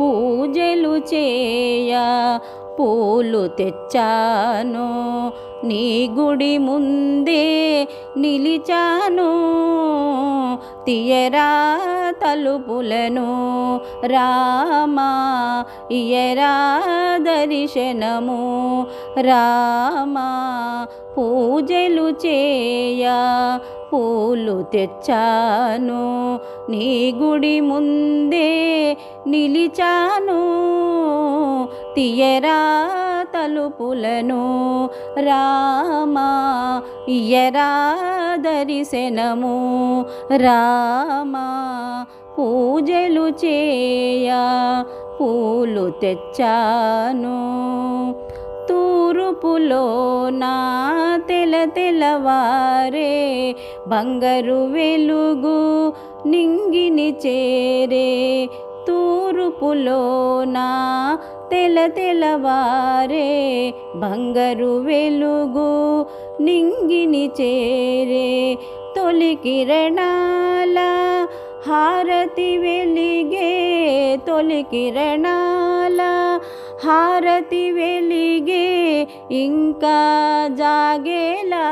పూజలు చేయ పూలు తెచ్చాను. నీ గుడి ముందే నిలిచాను. తీయరా తలుపులను రామా ఇయరా దర్శనము రామా పూజలు చేయ పూలు తెచ్చాను నీ గుడి ముందే నిలిచాను తీయరా తలుపులను రామా ఇయరా దరిశనము రామా పూజలు చేయ పూలు తెచ్చాను. తూరుపులో నా తెల తెలవారే బంగారు వెలుగు నింగిని చేరే తూరుపులోన తెల తెలవారే బంగరు వెలుగు నింగిని చేరే తొలి కిరణాల హారతి వెలిగే తొలి కిరణాల హారతి వెలిగే ఇంకా జాగేలా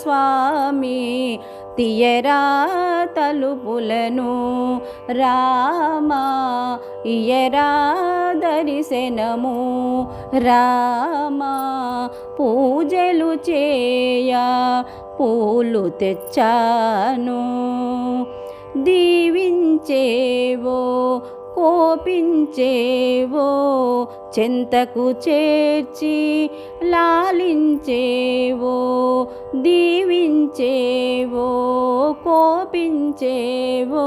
స్వామి తీయరా తలుపులను రామా ఇయరా దరిశనము రామా. పూజలు చేయ పూలు తెచ్చాను. దీవించేవో కోపించేవో చెంతకు చేర్చి లాలించేవో దీవించేవో కోపించేవో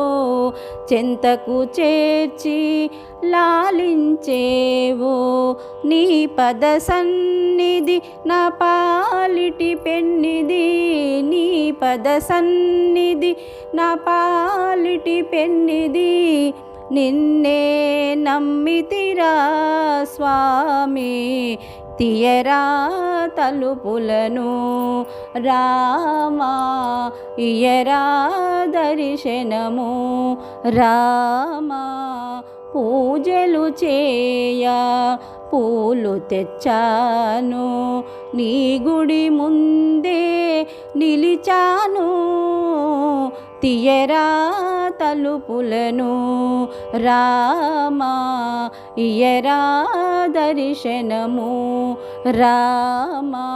చెంతకు చేర్చి లాలించేవో నీ పద సన్నిధి నా పాలిటి పెన్నిది నీ పద సన్నిధి నా పాలిటి పెన్నిది నిన్నే నమ్మితిరా స్వామి తీయరా తలుపులను. రామా ఇయరా దర్శనము. రామా పూజలు చేయ పూలు తెచ్చాను. నీ గుడి ముందే నిలిచాను. తీయరా తలుపులను రామా ఇయరా దర్శనము రామా.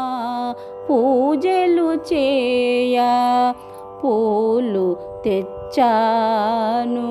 పూజలు చేయ పూలు తెచ్చాను.